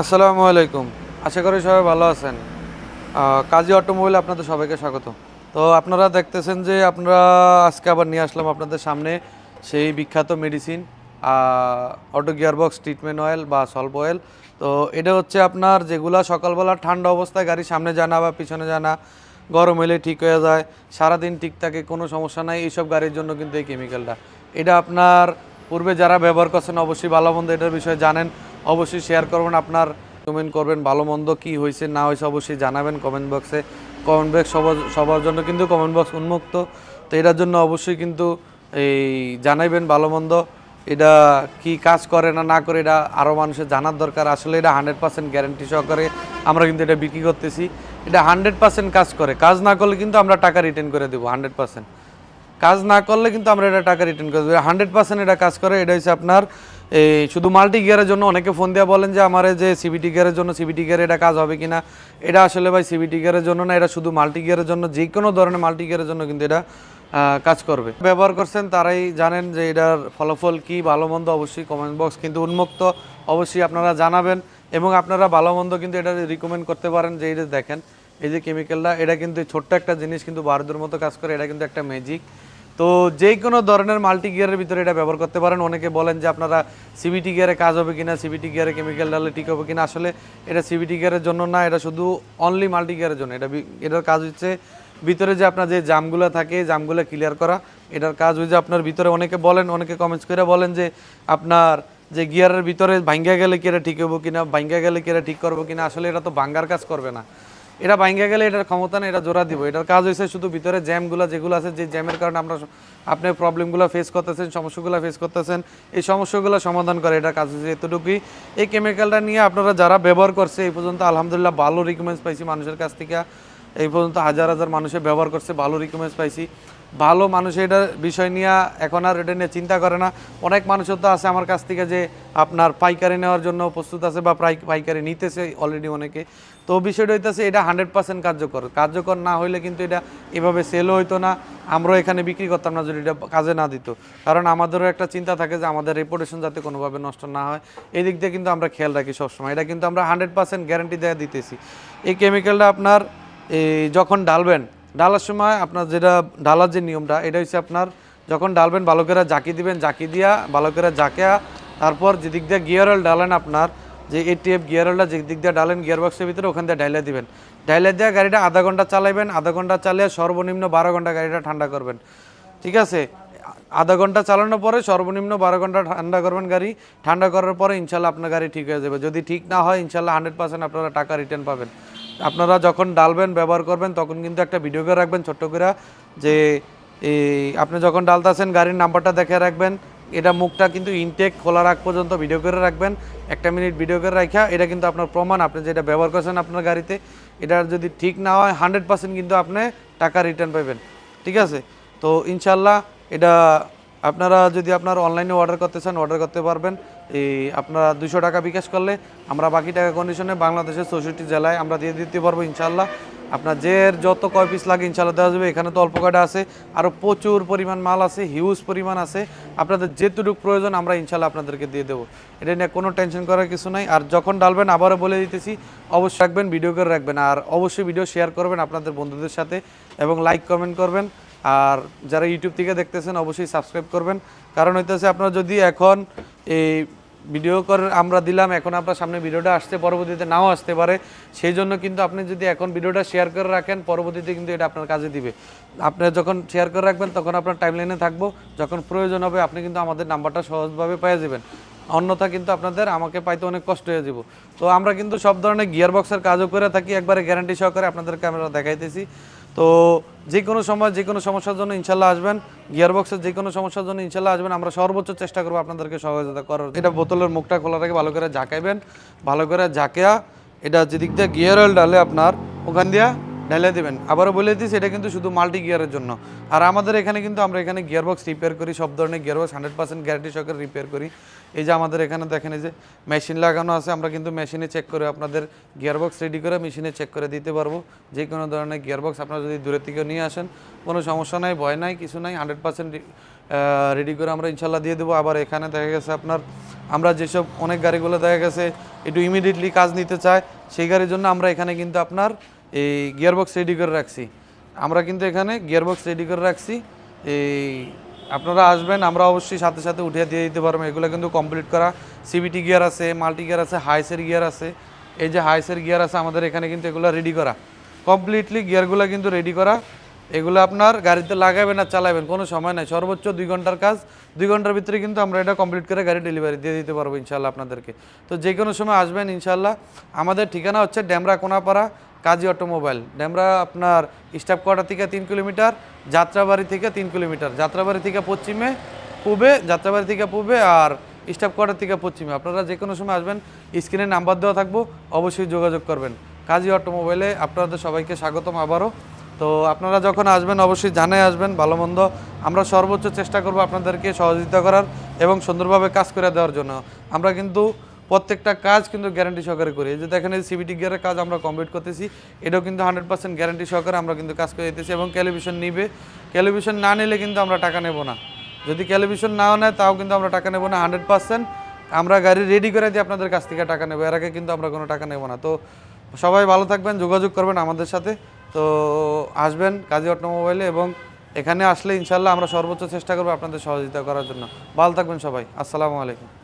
আসসালামু আলাইকুম। আশা করি সবাই ভালো আছেন। কাজী অটোমোবাইল আপনাদের সবাইকে স্বাগত। তো আপনারা দেখতেছেন যে আপনারা আজকে আবার নিয়ে আসলাম আপনাদের সামনে সেই বিখ্যাত medicine auto gearbox treatment oil বা সল্ভ অয়েল। তো এটা হচ্ছে আপনার যেগুলা সকালবেলা ঠান্ডা অবস্থায় গাড়ি সামনে জানা বা পিছনে জানা, গরম হলে ঠিক হয়ে যায়, সারাদিন ঠিক থাকে, কোনো সমস্যা নাই, এইসব গাড়ির জন্য কিন্তু এই কেমিক্যালটা এটা আপনার পূর্বে যারা ব্যবহার করছেন অবশ্যই ভালো মন্দ এটার বিষয়ে জানেন। অবশ্যই শেয়ার করবেন, আপনার কমেন্ট করবেন, ভালো মন্দ কী হয়েছে, না হয়েছে অবশ্যই জানাবেন কমেন্ট বক্সে কমেন্ট বক্স সবার সবার জন্য কিন্তু কমেন্ট বক্স উন্মুক্ত। তো এটার জন্য অবশ্যই কিন্তু এই জানাইবেন ভালো মন্দ, এটা কি কাজ করে না না করে, এটা আরও মানুষের জানার দরকার। আসলে এটা হান্ড্রেড পার্সেন্ট গ্যারেন্টি সহকারে আমরা কিন্তু এটা বিক্রি করতেছি। এটা হান্ড্রেড পার্সেন্ট কাজ করে। কাজ না করলে কিন্তু আমরা টাকা রিটার্ন করে দেবো হান্ড্রেড পার্সেন্ট কাজ না করলে কিন্তু আমরা এটা টাকা রিটার্ন করে দেবো। হান্ড্রেড পার্সেন্ট এটা কাজ করে, এটা হচ্ছে আপনার এই শুধু মাল্টি গিয়ারের জন্য অনেকে ফোন দিয়ে বলেন যে আমার যে সিবিটি গিয়ারের জন্য সিবিটি গিয়ারে এটা কাজ হবে কিনা, এটা আসলে ভাই সিবিটি গিয়ারের জন্য না, এটা শুধু মাল্টি গিয়ারের জন্য যে কোনো ধরনের মাল্টি গিয়ারের জন্য কিন্তু এটা কাজ করবে। ব্যবহার করছেন তারাই জানেন যে এটার ফলাফল কি, ভালো মন্দ অবশ্যই কমেন্ট বক্স কিন্তু উন্মুক্ত, অবশ্যই আপনারা জানাবেন এবং আপনারা ভালো মন্দ কিন্তু এটা রিকমেন্ড করতে পারেন যে এটা দেখেন, এই যে কেমিক্যালটা এটা কিন্তু ছোট্ট একটা জিনিস কিন্তু বারুদের মতো কাজ করে, এটা কিন্তু একটা ম্যাজিক তো যে কোনো ধরনের মাল্টি গিয়ারের ভিতরে এটা ব্যবহার করতে পারেন। অনেকে বলেন যে আপনারা সিবিটি গিয়ারে কাজ হবে কিনা সিবিটি গিয়ারে কেমিক্যাল ডালে ঠিক হবে কিনা, আসলে এটা সিবিটি গিয়ারের জন্য না, এটা শুধু অনলি মাল্টি গিয়ারের জন্য। এটা এটার কাজ হচ্ছে ভিতরে যে আপনার যে জামগুলো থাকে, জামগুলো ক্লিয়ার করা। এটার কাজ হচ্ছে আপনার ভিতরে অনেকে বলেন, অনেকে কমেন্টস করে বলেন যে আপনার যে গিয়ারের ভিতরে ভাঙ্গা গেলে কি এটা ঠিক হব কিনা, ভাঙ্গা গেলে কি এটা ঠিক করব কিনা, আসলে এটা তো ভাঙ্গার কাজ করবে না। এটা ভাঙ্গা গেলে এটার ক্ষমতা না এটা জোড়া দিব। এটার কাজ হয়েছে শুধু ভিতরে জ্যামগুলো যেগুলো আছে, যে জ্যামের কারণে আমরা আপনি প্রবলেমগুলো ফেস করতেছেন, সমস্যাগুলো ফেস করতেছেন, এই সমস্যাগুলো সমাধান করে এটা কাজ হয়েছে এতটুকুই। এই কেমিক্যালটা নিয়ে আপনারা যারা ব্যবহার করছে, এই পর্যন্ত আলহামদুলিল্লাহ ভালো রিকমেন্ডস পাইছি মানুষের কাছ থেকে। এই পর্যন্ত হাজার হাজার মানুষের ব্যবহার করছে, ভালো রিকমেন্ডস পাইছি। ভালো মানুষ, এটা বিষয় নিয়ে এখন আর এটা নিয়ে চিন্তা করে না। অনেক মানুষের তো আছে আমার কাছ থেকে যে আপনার পাইকারি নেওয়ার জন্য প্রস্তুত আছে বা প্রায় পাইকারি নিতেছে অলরেডি অনেকে। তো বিষয়টা হইতেছে এটা হান্ড্রেড পার্সেন্ট কার্যকর। কার্যকর না হইলে কিন্তু এটা এভাবে সেলও হইতো না। আমরাও এখানে বিক্রি করতাম না যদি এটা কাজে না দিত। কারণ আমাদেরও একটা চিন্তা থাকে যে আমাদের রেপুটেশন যাতে কোনোভাবে নষ্ট না হয়। এই দিক দিয়ে কিন্তু আমরা খেয়াল রাখি সবসময়। এটা কিন্তু আমরা হান্ড্রেড পার্সেন্ট গ্যারান্টি দেওয়া দিতেছি। এই কেমিক্যালটা আপনার, এই যখন ডালবেন ডালার সময় আপনার যেটা ডালার যে নিয়মটা, এটা হচ্ছে আপনার যখন ডালবেন, বালকেরা করে জাকি দিবেন জাকি দিয়া বালকেরা করে জাকিয়া তারপর যেদিক দিয়ে গিয়ার অয়েল ডালেন আপনার, যে এটিএফ গিয়ার অয়েলটা যে দিক দিয়ে ডালেন গিয়ার বক্সের ভিতরে, ওখান দিয়ে ডাইলে দিবেন। ডাইলে দিয়ে গাড়িটা আধা ঘণ্টা চালাইবেন, আধা ঘণ্টা চালিয়ে সর্বনিম্ন বারো ঘণ্টা গাড়িটা ঠান্ডা করবেন। ঠিক আছে? আধা ঘণ্টা চালানোর পরে সর্বনিম্ন বারো ঘণ্টা ঠান্ডা করবেন গাড়ি, ঠান্ডা করার পরে ইনশাল্লাহ আপনার গাড়ি ঠিক হয়ে যাবে। যদি ঠিক না হয়, ইনশাল্লাহ হান্ড্রেড পার্সেন্ট আপনারা টাকা রিটার্ন পাবেন। আপনারা যখন ডালবেন, ব্যবহার করবেন, তখন কিন্তু একটা ভিডিও করে রাখবেন ছোট্ট করে, যে এই আপনি যখন ডালতাছেন, গাড়ির নাম্বারটা দেখে রাখবেন। এটা মুখটা কিন্তু ইনটেক খোলা রাখ পর্যন্ত ভিডিও করে রাখবেন। একটা মিনিট ভিডিও করে রাখা এটা কিন্তু আপনার প্রমাণ। আপনি যেটা ব্যবহার করছেন আপনার গাড়িতে, এটা যদি ঠিক না হয় হান্ড্রেড পার্সেন্ট কিন্তু আপনি টাকা রিটার্ন পাবেন ঠিক আছে? তো ইনশাল্লাহ এটা আপনারা যদি আপনার অনলাইনে অর্ডার করতে চান অর্ডার করতে পারবেন। এই আপনারা দুশো টাকা বিকাশ করলে আমরা বাকি টাকা কন্ডিশনে বাংলাদেশের চৌষট্টি জেলায় আমরা দিয়ে দিতে পারব ইনশাল্লাহ আপনার যে যত কয় পিস লাগে ইনশাল্লাহ দেওয়া যাবে। এখানে তো অল্প কয়টা আছে। আরও প্রচুর পরিমাণ মাল আছে হিউজ পরিমাণ আছে। আপনাদের যেটুকু প্রয়োজন আমরা ইনশাল্লাহ আপনাদেরকে দিয়ে দেবো। এটা নিয়ে কোনো টেনশন করার কিছু নাই। আর যখন ডালবেন আবারও বলে দিতেছি, অবশ্যই রাখবেন ভিডিও করে রাখবেন। আর অবশ্যই ভিডিও শেয়ার করবেন আপনাদের বন্ধুদের সাথে এবং লাইক কমেন্ট করবেন। আর যারা ইউটিউব থেকে দেখতেছেন, অবশ্যই সাবস্ক্রাইব করবেন। কারণ হইতেছে আপনারা যদি এখন এই ভিডিও করে, আমরা দিলাম, এখন আপনার সামনে ভিডিওটা আসতে পরবর্তীতে নাও আসতে পারে। সেই জন্য কিন্তু আপনি যদি এখন ভিডিওটা শেয়ার করে রাখেন, পরবর্তীতে কিন্তু এটা আপনার কাজে দিবে। আপনি যখন শেয়ার করে রাখবেন, তখন আপনার টাইমলাইনে থাকব। যখন প্রয়োজন হবে, আপনি কিন্তু আমাদের নাম্বারটা সহজভাবে পেয়ে যাবেন। অন্যথা কিন্তু আপনাদের আমাকে পাইতে অনেক কষ্ট হয়ে যাব। তো আমরা কিন্তু সব ধরনের গিয়ার বক্সের কাজও করে থাকি। একবারে গ্যারান্টি সহকারে আপনাদেরকে আমরা দেখাইতেছি। তো যে কোনো সময়, যে কোনো সমস্যার জন্য ইনশাল্লাহ আসবেন। গিয়ার বক্সের যে কোনো সমস্যার জন্য ইনশাল্লাহ আসবেন। আমরা সর্বোচ্চ চেষ্টা করব আপনাদেরকে সহযোগিতা করার এটা বোতলের মুখটা খোলা রেখে ভালো করে ঝাঁকাইবেন। ভালো করে ঝাঁকিয়া, এটা যেদিক দিয়ে গিয়ার অয়েল ডালে আপনার ওখান দিয়া ঢেলে দেবেন। আবারও বলে দিচ্ছি, এটা কিন্তু শুধু মাল্টি গিয়ারের জন্য। আর আমাদের এখানে কিন্তু আমরা এখানে গিয়ার বক্স রিপেয়ার করি, সব ধরনের gear box hundred percent guarantee সহকারে রিপেয়ার করি। এই যে আমাদের এখানে দেখেন যে মেশিন লাগানো আছে, আমরা কিন্তু মেশিনে চেক করে আপনাদের গিয়ার বক্স রেডি করে মেশিনে চেক করে দিতে পারব। যে কোনো ধরনের গিয়ার বক্স আপনারা যদি দূরের থেকে নিয়ে আসেন, কোনো সমস্যা নাই, ভয় নাই, কিছু নাই হান্ড্রেড পার্সেন্ট রেডি করে আমরা ইনশাল্লাহ দিয়ে দেবো। আবার এখানে দেখা গেছে আপনার, আমরা যেসব অনেক গাড়িগুলো দেখা গেছে, একটু ইমিডিয়েটলি কাজ নিতে চায়, সেই গাড়ির জন্য আমরা এখানে কিন্তু আপনার এই গিয়ারবক্স রেডি করে রাখছি। আমরা কিন্তু এখানে গিয়ারবক্স রেডি করে রাখছি। এই আপনারা আসবেন, আমরা অবশ্যই সাথে সাথে উঠে দিয়ে দিতে পারব। এগুলো কিন্তু কমপ্লিট করা সিবিটি গিয়ার আছে মাল্টি গিয়ার আছে হাইসের গিয়ার আছে। এই যে হাইসের গিয়ার আছে, আমাদের এখানে কিন্তু এগুলো রেডি করা। কমপ্লিটলি গিয়ারগুলো কিন্তু রেডি করা। এগুলো আপনার গাড়িতে লাগাবেন আর চালাবেন, কোনো সময় নাই। সর্বোচ্চ দুই ঘণ্টার কাজ, দুই ঘণ্টার ভিতরে কিন্তু আমরা এটা কমপ্লিট করে গাড়ি ডেলিভারি দিয়ে দিতে পারব ইনশাল্লাহ আপনাদেরকে। তো যে কোনো সময় আসবেন ইনশাল্লাহ আমাদের ঠিকানা হচ্ছে ড্যামরা কোনাপাড়া, কাজী অটোমোবাইল। ড্যামরা আপনার স্টাফ কোয়ার্টার থেকে তিন কিলোমিটার, যাত্রাবাড়ি থেকে তিন কিলোমিটার। যাত্রাবাড়ি থেকে পশ্চিমে পূবে, যাত্রাবাড়ি থেকে পূবে আর স্টাফ কোয়ার্টার থেকে পশ্চিমে। আপনারা যে কোনো সময় আসবেন, স্ক্রিনে নাম্বার দেওয়া থাকব, অবশ্যই যোগাযোগ করবেন। কাজী অটোমোবাইলে আপনাদের সবাইকে স্বাগতম আবারও। তো আপনারা যখন আসবেন, অবশ্যই জানাই আসবেন, ভালো মন্দ। আমরা সর্বোচ্চ চেষ্টা করব আপনাদেরকে সহযোগিতা করার এবং সুন্দরভাবে কাজ করে দেওয়ার জন্য। আমরা কিন্তু প্রত্যেকটা কাজ কিন্তু গ্যারান্টি সহকারে করি। যে দেখেন, এই সিবিটি গিয়ারের কাজ আমরা কমপ্লিট করতেছি। এটাও কিন্তু হান্ড্রেড পার্সেন্ট গ্যারান্টি সহকারে আমরা কিন্তু কাজ করে দিতেছি এবং ক্যালিভিশন নিবে। ক্যালিভিশন না নিলে কিন্তু আমরা টাকা নেব না। যদি ক্যালিভিশন নাও নেয়, তাও কিন্তু আমরা টাকা নেব না হান্ড্রেড পার্সেন্ট আমরা গাড়ি রেডি করে দিয়ে আপনাদের কাছ থেকে টাকা নেব। এর আগে কিন্তু আমরা কোনো টাকা নেব না। তো সবাই ভালো থাকবেন, যোগাযোগ করবেন আমাদের সাথে। তো আসবেন কাজী অটোমোবাইলে এবং এখানে আসলে ইনশাল্লাহ আমরা সর্বোচ্চ চেষ্টা করব আপনাদের সহযোগিতা করার জন্য। ভালো থাকবেন সবাই। আসসালামু আলাইকুম।